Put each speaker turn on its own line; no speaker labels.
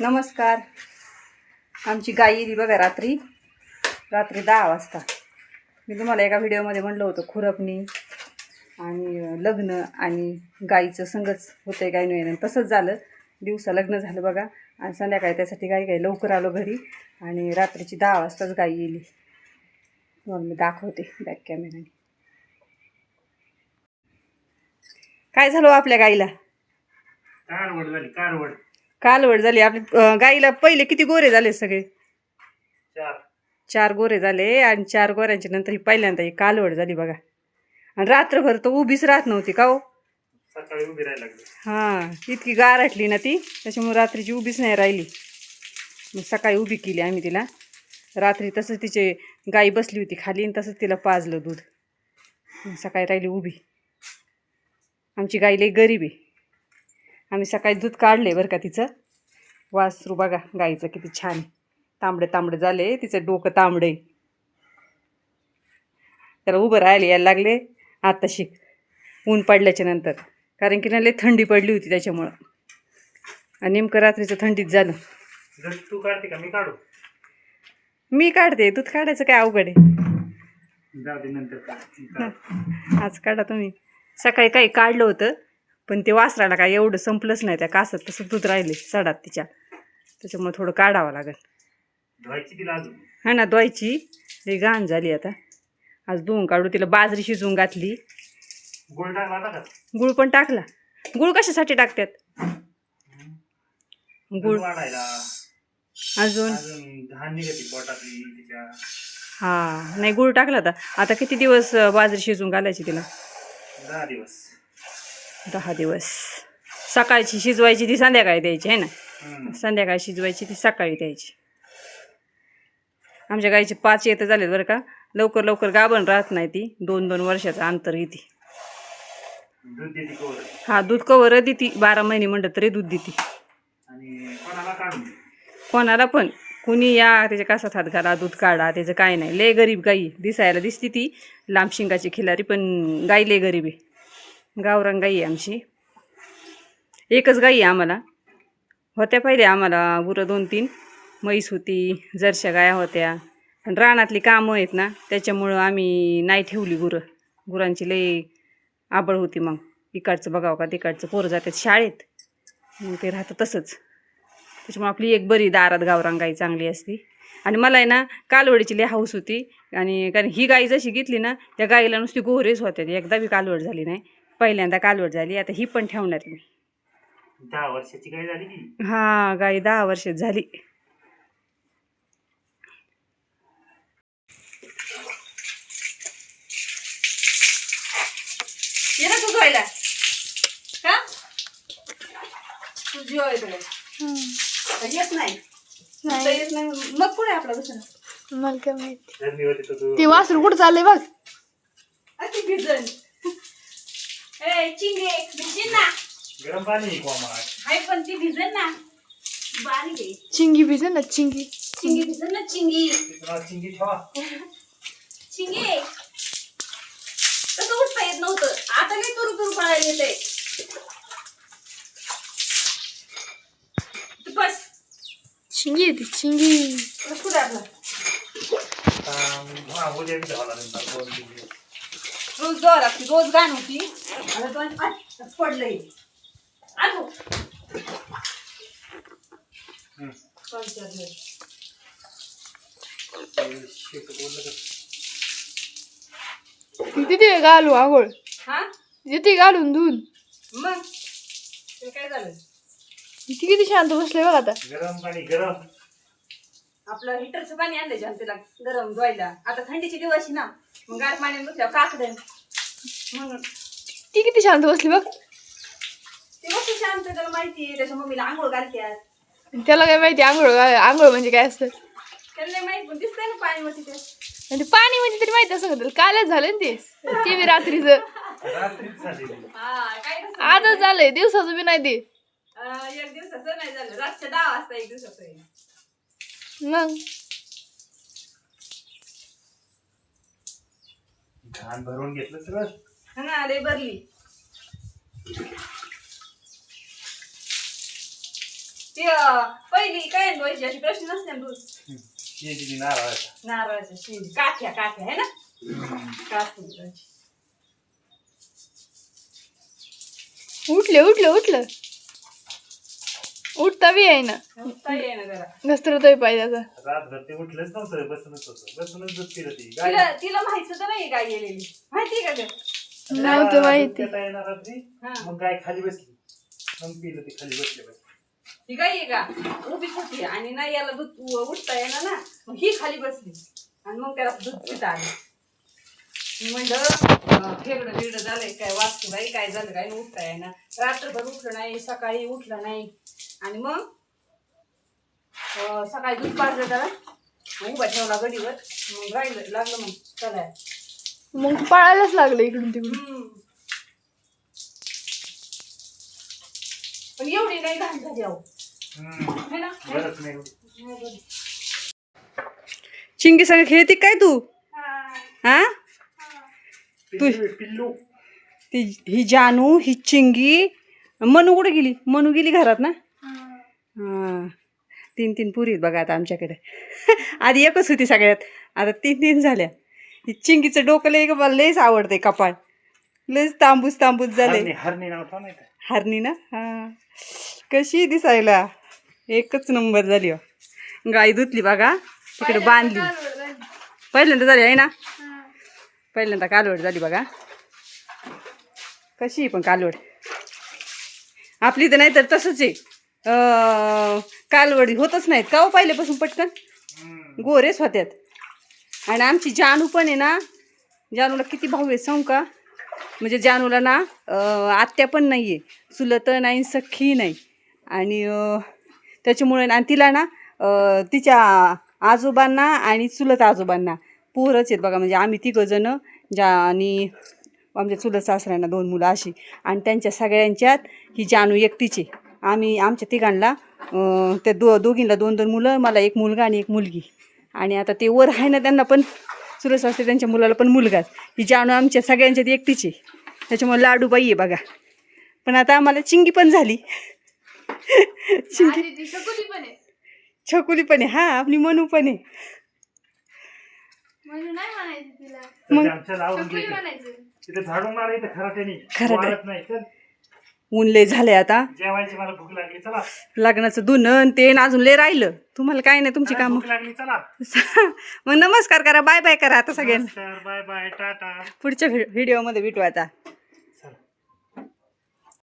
नमस्कार. आमची गाई येली बघा रात्री. रात्री दहा वाजता. मी तुम्हाला एका व्हिडिओमध्ये म्हणलं होतं खुरपणी आणि लग्न आणि गाईचं संगच होतं आहे गाई नाही तसंच झालं. दिवसा लग्न झालं बघा. आणि संध्याकाळी त्यासाठी गाई गाई लवकर आलो घरी. आणि रात्रीची दहा वाजताच गाई येली. तुम्हाला मी दाखवते बॅक कॅमेराने काय झालं हो आपल्या गाईला?
कारवड झाली कारवड.
कालवड झाली. आपली गाईला पहिले किती गोरे झाले सगळे?
चार.
चार गोरे झाले आणि चार गोऱ्यांच्या नंतर ही पहिल्यांदा ही कालवड झाली बघा. आणि रात्रभर तर उभीच राहत नव्हती का हो?
सकाळी उभी राहायला लागली.
हां इतकी गारटली ना ती त्याच्यामुळे रात्रीची उभीच नाही राहिली. मग सकाळी उभी केली आम्ही तिला. रात्री तसंच तिचे गाई बसली होती खाली आणि तसंच तिला पाजलं दूध. सकाळी राहिली उभी. आमची गाई लई गरीब आहे. आम्ही सकाळी दूध काढले बरं का तिचं. वासरू बघा गाईचं किती छान तांबडे तांबडे झाले तिचं डोकं तांबडे. त्याला उभं राहिले यायला लागले आता शिक. ऊन पडल्याच्या नंतर. कारण की ना लई थंडी पडली होती त्याच्यामुळं. आणि नेमकं रात्रीचं थंडीत झालं.
तू काढते का? मी काढू.
मी काढते. दूध काढायचं काय अवघड आहे. आज काढा तुम्ही. सकाळी काही काढलं होतं. पण ते वासराला काय एवढं संपलंच नाही त्या कासत तसं दूध राहिले सडात तिच्या. त्याच्यामुळे थोडं काढावं लागेल. हा ना धुवायची. लई घाण झाली आता. आज धुवून काढू तिला बाजरी शिजवून घातली.
गोल टाकला
गुळ पण टाकला. गुळ कशासाठी टाकतात? गुळ अजून? हा नाही गुळ टाकला आता किती दिवस बाजरी शिजवून घालायची तिला?
दहा दिवस.
दहा दिवस. सकाळची शिजवायची ती संध्याकाळी द्यायची आहे ना. संध्याकाळी शिजवायची ती सकाळी द्यायची. आमच्या गाईचे पाच येतं झालेत बरं का. लवकर लवकर गाभण राहत नाही ती. दोन दोन वर्षाचं अंतर येते हा दूध कवर देते. बारा महिने म्हणलं तरी दूध देते?
कोणाला
पण. कुणी या त्याच्या कासात हात घाला दूध काढा त्याचं काय नाही. लय गरीब गाई दिसायला दिसती ती. लांब शिंगाची खिलारी पण गाई लय गरीब आहे. गावरान गाई आहे आमची. एकच गाई आहे आम्हाला. होत्या पहिले आम्हाला गुरं दोन तीन. म्हैस होती जरशा गाया होत्या. पण रानातली कामं आहेत ना त्याच्यामुळं आम्ही नाही ठेवली गुरं. गुरांची लई आबळ होती मग. इकडचं बघावं का तिकडचं पोरं जातात शाळेत. मग ते राहतं तसंच. त्याच्यामुळे आपली एक बरी दारात गावरान गाई चांगली असती. आणि मला आहे ना कालवडीची लई हाऊस होती. आणि कारण ही गाई जशी घेतली ना त्या गाईला नुसती गोहरेच होत्या. एकदा बी कालवड झाली नाही. पहिल्यांदा कालवड झाली आता ही पण ठेवणार आहे मी.
दहा वर्षाची काय झाली की?
हा गाई दहा वर्षात झाली. ये ना तू धुवायला. का? तू जेवाय तुला येत नाही. आता येत नाही. मग पुढे आपला दुसरा?
मला काय माहिती.
तर तू
ते वासरू कुठं चाललंय बघ.
अति भिजन. ए चिंगे भिजन ना
गरम पाणी आहे कोमात
हाय पण ती भिजन ना बारीक आहे
चिंगी भिजन ना चिंगी
चिंगी भिजन ना चिंगी
तिथं चिंगी ठेवा
चिंगे तसं उठता येत नव्हतं आता लई तुरु तुरु पळायला येते बस
चिंगी येते चिंगी
बस पुढे आपला
आता हा उद्या बी धावायला लागणार दोन तीन दिवस
रोज जावं लागते रोज गाण होती. आता दोन आज. पडलंय आलो
तिथे घालू आगोळ.
हा?
तिथे घालून दूध
मग? काय झालं?
ती किती शांत बसले बघ आता.
गरम पाणी गरम.
आपलं हिटरचं पाणी आणलं जाम त्याला गरम धुवायला. आता थंडीची दिवस आहे ना मग गार पाणी बसल्या काकडं म्हणून.
ती किती शांत बसली बघ.
ते वस्तू शांत त्याला माहिती आहे त्याच्या मम्मीला आंघोळ घालत्यात.
त्याला काय माहिती आंघोळ आंघोळ म्हणजे काय असतं?
त्याला नाही माहीत पण दिसतंय ना पाणी वरती ते.
आणि पाणी म्हणजे तरी माहिती असं तुला कालच झालं ना ते. ते बी रात्रीचं.
रात्रीच
हा काय.
आजच झालंय दिवसाचं बी नाही ते.
अं, एक दिवसाचं नाही झालं. रातच्या दहा वाजता एक दिवसाचं आहे.
मग?
घाण भरून घेतलं सगळं?
हा ना लय भरली. ती अं, पहिली काय व्हायची अशी प्रश्न नसते ना दूध
शेंडी नारळाचा.
नारळाच्या शेंडी. काठ्या काठ्या आहे ना? काठ्या.
उठले उठलं उठलं. उठता बी आहे ना.
उठता येईना जरा.
घसरतोय पाय त्याचा
रातभर ते उठलंच नव्हतं बसूनच होतं. बसूनच दूध पिलं ती गाय
तिला तिला माहीत तर नाही गाय गेलेली माहिती का ग?
नव्हतं माहिती.
दूध पिता येणार रात्री
हा.
मग गाय खाली बसली. मग पिलं ती खाली बसली बाई.
ही गाय आहे का? उभीच होती. आणि नाही याला दूध उ- उठता येणार ना मग ही खाली बसली. आणि मग त्याला दूध पिता आलं. मी म्हणलं फेगडं बिगडं झालंय काय वाचतो बाई काय झालं काय नाही उठता येणार. रात्रभर उठलं नाही सकाळी उठलं नाही. आणि मग अं, सकाळी दूध पाजलं त्याला. मग उभा ठेवला गडीवर. मग राहिलं लागलं मग चला.
मग पळायलाच लागलं इकडून तिकडून.
पण एवढी नाही घाण झाली अहो. है ना? चिंगी संग खेळते काय तू? हा.
पिल्लू पिल्लू.
ती ही जानू ही चिंगी. मनू कुठे गेली? मनू गेली घरात ना? हा. तीन तीन पुरी आहेत बघा आता आमच्याकडे. आधी एकच होती सगळ्यात. आता तीन तीन झाल्या. ही चिंगीचं डोकं लय मला लयच आवडते कपाळ. लयच तांबूस तांबूस झाले
हरणी हरणी नाव ठेवा नाही का
हरणी ना? हा. कशी दिसायला? एकच नंबर झाली हो. गाय धुतली बघा. तिकडे बांधली. पहिल्यांदा झाली आहे ना? पहिल्यांदा कालवड झाली बघा. कशी आहे पण कालवड? आपली तर नाही तर तसंच आहे. कालवड होतच नाहीत का हो पहिल्यापासून पटकन. गोरेच होत्यात. आणि आमची जानू पण आहे ना जानूला किती भाऊ आहे सांगू का? म्हणजे जानूला ना आत्या पण नाही आहे चुलत नाही सख्खी नाही. आणि त्याच्यामुळे आणि तिला ना तिच्या आजोबांना आणि चुलत आजोबांना पोरच आहेत बघा. म्हणजे आम्ही तिघं जणं ज्या आणि आमच्या चुलत सासऱ्यांना दोन मुलं अशी. आणि त्यांच्या सगळ्यांच्यात ही जानू एकटीची आम्ही आमच्या तिघांना त्या दो दोघींना दोन दोन मुलं मला एक मुलगा आणि एक मुलगी. आणि आता ते वर आहे ना त्यांना पण चुलत सासरे त्यांच्या मुलाला पण मुलगाच ही जानू आमच्या सगळ्यांच्यात एकटीची त्याच्यामुळे लाडूबाई आहे बघा. पण आता आम्हाला चिंगी पण झाली. चिंगी
आधी ती शकुली पण आहे.
छकुली पण आहे. हा आपली मनू पण आहे.
ते
म्हणायचं
तिथे झाडून खराट्यानी
खराटे.
वाढत नाही चल
ऊन लय झालंय आता.
जेवायची मला भूक लागली चला.
लग्नाचं धुणं ते न अजून लय राहिलं. तुम्हाला काय नाही तुमची कामं.
भूक लागली चला.
मग नमस्कार करा बाय बाय करा आता सगळ्यांना.
Bye bye tata.
पुढच्या व्हि- व्हिडिओमध्ये भेटू आता.